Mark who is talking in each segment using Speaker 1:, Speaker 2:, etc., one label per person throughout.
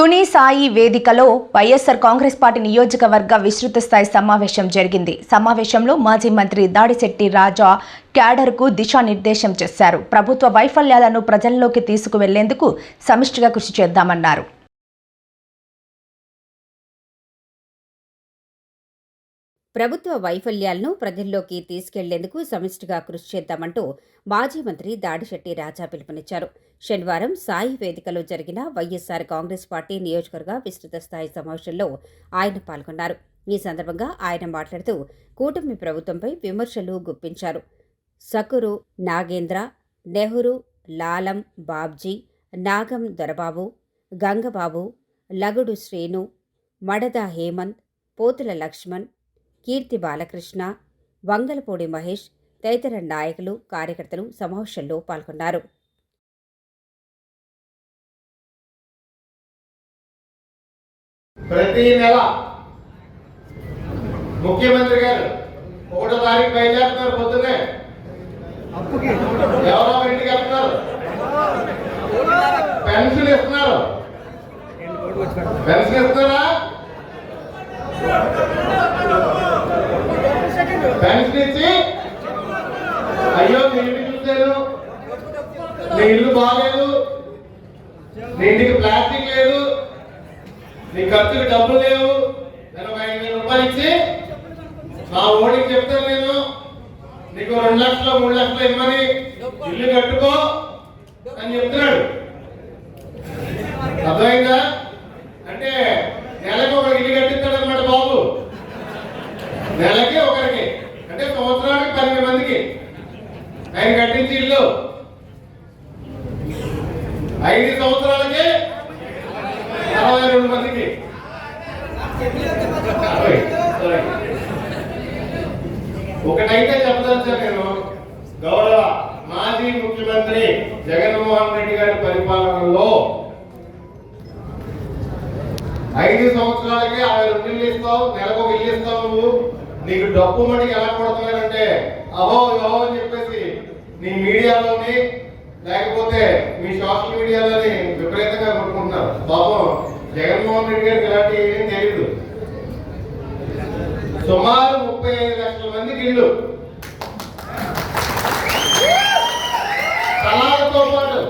Speaker 1: తుని సాయి వేదికలో వైఎస్ఆర్ కాంగ్రెస్ పార్టీ నియోజకవర్గ విస్తృత స్థాయి సమావేశం జరిగింది. సమావేశంలో మాజీ మంత్రి దాడిశెట్టి రాజా క్యాడర్కు దిశానిర్దేశం చేశారు. ప్రభుత్వ వైఫల్యాలను ప్రజల్లోకి తీసుకువెళ్ళేందుకు సమిష్టిగా కృషి చేద్దామన్నారు.
Speaker 2: ప్రభుత్వ వైఫల్యాలను ప్రజల్లోకి తీసుకెళ్ళేందుకు సమిష్టిగా కృషి చేద్దామంటూ మాజీ మంత్రి దాడిశెట్టి రాజా పిలుపునిచ్చారు. శనివారం సాయి వేదికలో జరిగిన వైఎస్సార్ కాంగ్రెస్ పార్టీ నియోజకవర్గ విస్తృత స్థాయి సమావేశంలో ఆయన పాల్గొన్నారు. ఈ సందర్భంగా ఆయన మాట్లాడుతూ కూటమి ప్రభుత్వంపై విమర్శలు గుప్పించారు. సకురు నాగేంద్ర నెహ్రూ లాలం బాబ్జీ నాగం దొరబాబు గంగబాబు లగుడు శ్రీను మడద హేమంత్ పోతుల లక్ష్మణ్ కీర్తి బాలకృష్ణ వంగలపూడి మహేష్ తదితర నాయకులు కార్యకర్తలు సమావేశంలో పాల్గొన్నారు.
Speaker 3: ప్రతి నెల ముఖ్యమంత్రి గారు ఒకటో తారీఖు బయలుదేరుతున్నారు పొద్దున్నే. ఎవరో ఇంటికి పెన్షన్ అయ్యో నేను చూశాను నీ ఇల్లు బాగాలేదు. నీ ఇంటికి ప్లాస్టిక్ లేదు. నీ ఖర్చుకి డబ్బులు లేవు. నేను ఒక ఐదు వేల రూపాయలు ఇచ్చి నా ఓడికి చెప్తాను నేను. నీకు రెండు లక్షలు మూడు లక్షలు ఇవ్వని ఇల్లు కట్టుకో అని చెప్తున్నాడు. అర్థమైందా అంటే నెలకు ఒక ఇల్లు కట్టిస్తాడు అనమాట బాబు నెలకి ఒకరికి అంటే సంవత్సరానికి పన్నెండు మందికి ఆయన కట్టించి ఇల్లు? ఐదు సంవత్సరాలకి అరవై రెండు మందికి. ఒకటైతే చెప్పదలుచా నేను. గౌరవ మాజీ ముఖ్యమంత్రి జగన్మోహన్ రెడ్డి గారి పరిపాలనలో ఐదు సంవత్సరాలకి అరవై రెండు ఇల్లు ఇస్తావు నెలకు ఒక ఇల్లు ఇస్తావు నువ్వు. నీకు డబ్బు మడికి ఎలా కొడుతున్నారంటే అహో అహో అని చెప్పి నీ మీడియాలోని లేకపోతే మీ సోషల్ మీడియాలోని విపరీతంగా కొట్టుకుంటున్నారు. పాపం జగన్మోహన్ రెడ్డి గారికి ఇలాంటి ఏం తెలియదు సుమారు ముప్పై ఐదు లక్షల మందికి ఇల్లు. స్థలాలతో పాటు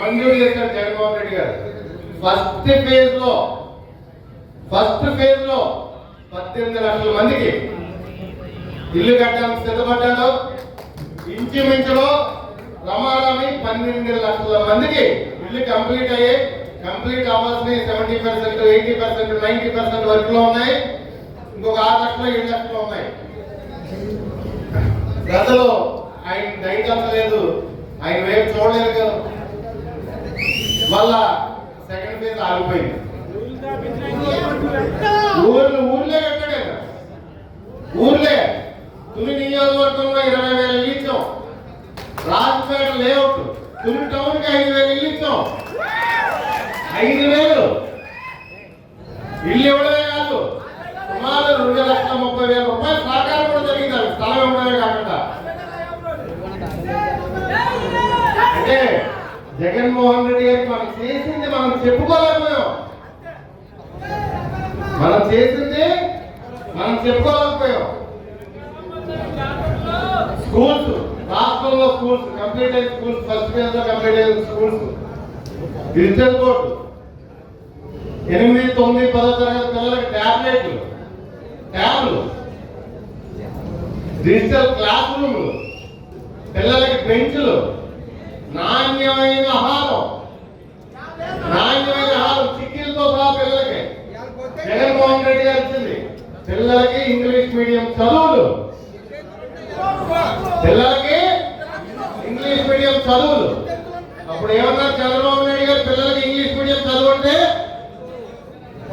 Speaker 3: మంజూరు చేశారు జగన్మోహన్ రెడ్డి గారు. ఫస్ట్ ఫేజ్లో ఫస్ట్ ఫేజ్లో పద్దెనిమిది లక్షల మందికి ఇల్లు కట్టడానికి సిద్ధపడ్డాడు ఇంచుమించులో ప్రమాణమై పన్నెండు లక్షల మందికి ఇల్లు కంప్లీట్ అయ్యి కంప్లీట్ అవ్వాల్సిన seventy percent eighty percent ninety percent వర్క్లో ఉన్నాయి. ఇంకొక ఆరు లక్షలు ఏడు లక్షలు ఉన్నాయి. ప్రజలు ఆయన దయచలేదు ఆయన వైపు చూడలేదు కదా. మళ్ళా సెకండ్ ఫేజ్ ఆగిపోయింది. ఊర్లు ఊర్లే కట్టాడు ఊర్లే. తుని నియోజకవర్గంలో ఇరవై వేల ఇల్లు ఇచ్చాం రాజపేట లేఅవుట్ తుని టౌన్కి ఐదు వేలు ఇల్లు ఇచ్చాం ఐదు వేలు ఇల్లు ఇవ్వడమే కాదు సుమారు రెండు లక్షల ముప్పై వేల రూపాయలు సహకారం కూడా జరిగింది స్థలం ఇవ్వడమే కాకుండా. అంటే జగన్మోహన్ రెడ్డి గారికి మనం చేసింది మనం చెప్పుకోలేకపోయాం మనం చేసింది మనం చెప్పుకోలేకపోయాం. స్కూల్స్ రాష్ట్రంలో స్కూల్స్ కంప్లీట్ అయిన స్కూల్స్ ఫస్ట్ ఫేజ్లో కంప్లీట్ అయిన స్కూల్స్ డిజిటల్ బోర్డు ఎనిమిది తొమ్మిది పదో తరగతి పిల్లలకి ట్యాబ్లెట్లు ట్యాబ్లు డిజిటల్ క్లాస్ రూమ్లు పిల్లలకి బెంచ్లు నాణ్యమైన ఆహారం నాణ్యమైన ఆహారం చిక్కీలతో సహా పిల్లలకి. జగన్మోహన్ రెడ్డి గారు ఇచ్చింది పిల్లలకి ఇంగ్లీష్ మీడియం చదువులు. పిల్లలకి ఇంగ్లీష్ మీడియం చదువులు. అప్పుడు ఏమన్నా చంద్రబాబు నాయుడు గారు పిల్లలకి ఇంగ్లీష్ మీడియం చదువు అంటే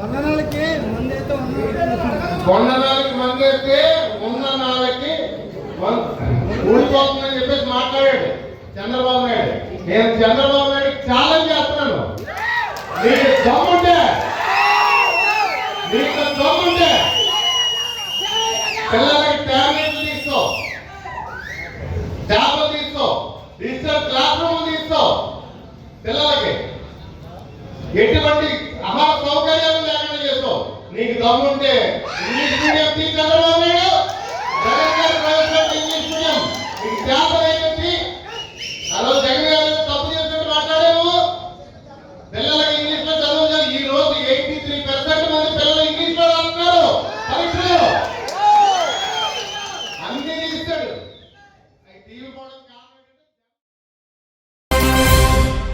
Speaker 4: వందనాలకి మందైతే వందనాలకి.
Speaker 3: కొండ ఉన్న నాలకి ఊడిపోతుందని చెప్పేసి మాట్లాడాడు చంద్రబాబు నాయుడు. నేను చంద్రబాబు నాయుడు ఛాలెంజ్ చేస్తున్నాను. నీకు దమ్ముంటే నీకు దమ్ముంటే పిల్లలకి టాబ్లెట్లు తీసుకో ట్యాబ్లు తీసుకో డిజిటల్ క్లాస్ రూమ్ తీసుకో పిల్లలకి. ఎటువంటి దమ్ముంటే ఇంగ్లీష్ మీడియం తీసుకెళ్ళడం లేదు జగన్ గారు ప్రవేశపెట్టి ఇంగ్లీష్ మీడియం మీకు చేత